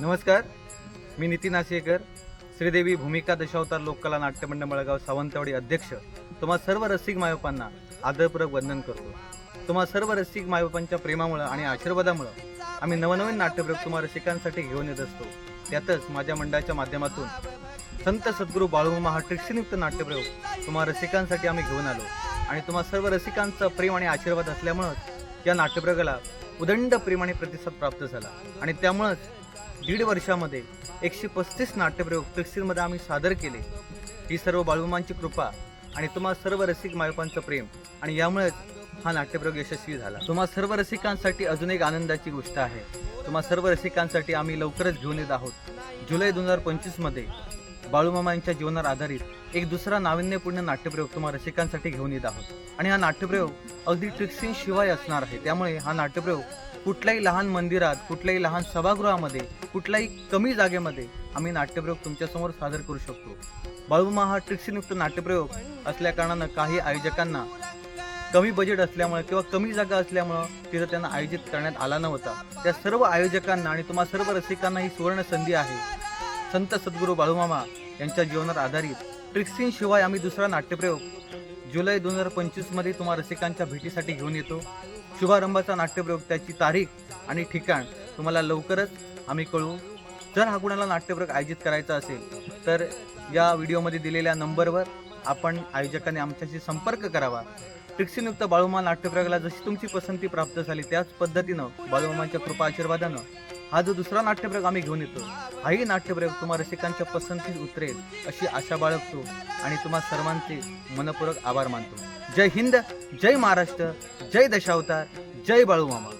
नमस्कार मी नितीन आशेकर श्रीदेवी भूमिका दशावतार लोककला नाट्यमंडळ मळगाव सावंतवाडी अध्यक्ष. तुम्हा सर्व रसिक मायबापांना आदरपूर्वक वंदन करतो. तुम्हा सर्व रसिक मायबापांच्या प्रेमामुळं आणि आशीर्वादामुळं आम्ही नवनवीन नाट्यप्रयोग तुम्हा रसिकांसाठी घेऊन येत असतो. त्यातच माझ्या मंडळाच्या माध्यमातून संत सद्गुरू बाळूमामा हा ट्रिक्सीयुक्त नाट्यप्रयोग तुम्हा रसिकांसाठी आम्ही घेऊन आलो. आणि तुम्हा सर्व रसिकांचं प्रेम आणि आशीर्वाद असल्यामुळंच या नाट्यप्रयोगाला उदंड प्रेम आणि प्रतिसाद प्राप्त झाला. आणि त्यामुळंच दीड वर्षामध्ये एकशे पस्तीस नाट्यप्रयोग ट्रिक्सीमध्ये आम्ही सादर केले. ही सर्व बाळूमांची कृपा आणि तुम्हा सर्व रसिक मायपांचं प्रेम आणि यामुळेच हा नाट्यप्रयोग यशस्वी झाला. तुम्हा सर्व रसिकांसाठी अजून एक आनंदाची गोष्ट आहे. तुम्हा सर्व रसिकांसाठी आम्ही लवकरच घेऊन येत आहोत. जुलै दोन हजार पंचवीसमध्ये बाळूमामा यांच्या जीवनावर आधारित एक दुसरा नाविन्यपूर्ण नाट्यप्रयोग तुम्हा रसिकांसाठी घेऊन येत आहोत. आणि हा नाट्यप्रयोग अगदी ट्रिक्सिंग शिवाय असणार आहे. त्यामुळे हा नाट्यप्रयोग कुठल्याही लहान मंदिरात कुठल्याही लहान सभागृहामध्ये कुठल्याही कमी जागेमध्ये आम्ही नाट्यप्रयोग तुमच्यासमोर सादर करू शकतो. बाळूमा हा ट्रिक्सिंगयुक्त नाट्यप्रयोग असल्याकारणानं काही आयोजकांना कमी बजेट असल्यामुळे किंवा कमी जागा असल्यामुळं तिथं त्यांना आयोजित करण्यात आला नव्हता. त्या सर्व आयोजकांना आणि तुम्हा सर्व रसिकांना ही सुवर्ण संधी आहे. संत सद्गुरू बाळूमामा यांच्या जीवनावर आधारित. ट्रिक्सिंगशिवाय आम्ही दुसरा नाट्यप्रयोग. जुलै दोन हजार पंचवीसमध्ये तुम्हा रसिकांच्या भेटीसाठी घेऊन येतो. शुभारंभाचा नाट्यप्रयोग त्याची तारीख आणि ठिकाण तुम्हाला लवकरच आम्ही कळवू. जर हा कुणाला नाट्यप्रयोग आयोजित करायचा असेल तर या व्हिडिओमध्ये दिलेल्या नंबरवर आपण आयोजकाने आमच्याशी संपर्क करावा. ट्रिक्सिनयुक्त बाळूमा नाट्यप्रयोगाला जशी तुमची पसंती प्राप्त झाली त्याच पद्धतीनं बाळूमामांच्या कृपा आशीर्वादानं हा जो दुसरा नाट्यप्रयोग आम्ही घेऊन येतो हाही नाट्यप्रयोग तुम्हा रसिकांच्या पसंतीत उतरेल अशी आशा बाळगतो आणि तुम्हा सर्वांचे मनपूर्वक आभार मानतो. जय हिंद जय महाराष्ट्र जय दशावतार जय बाळूमामा.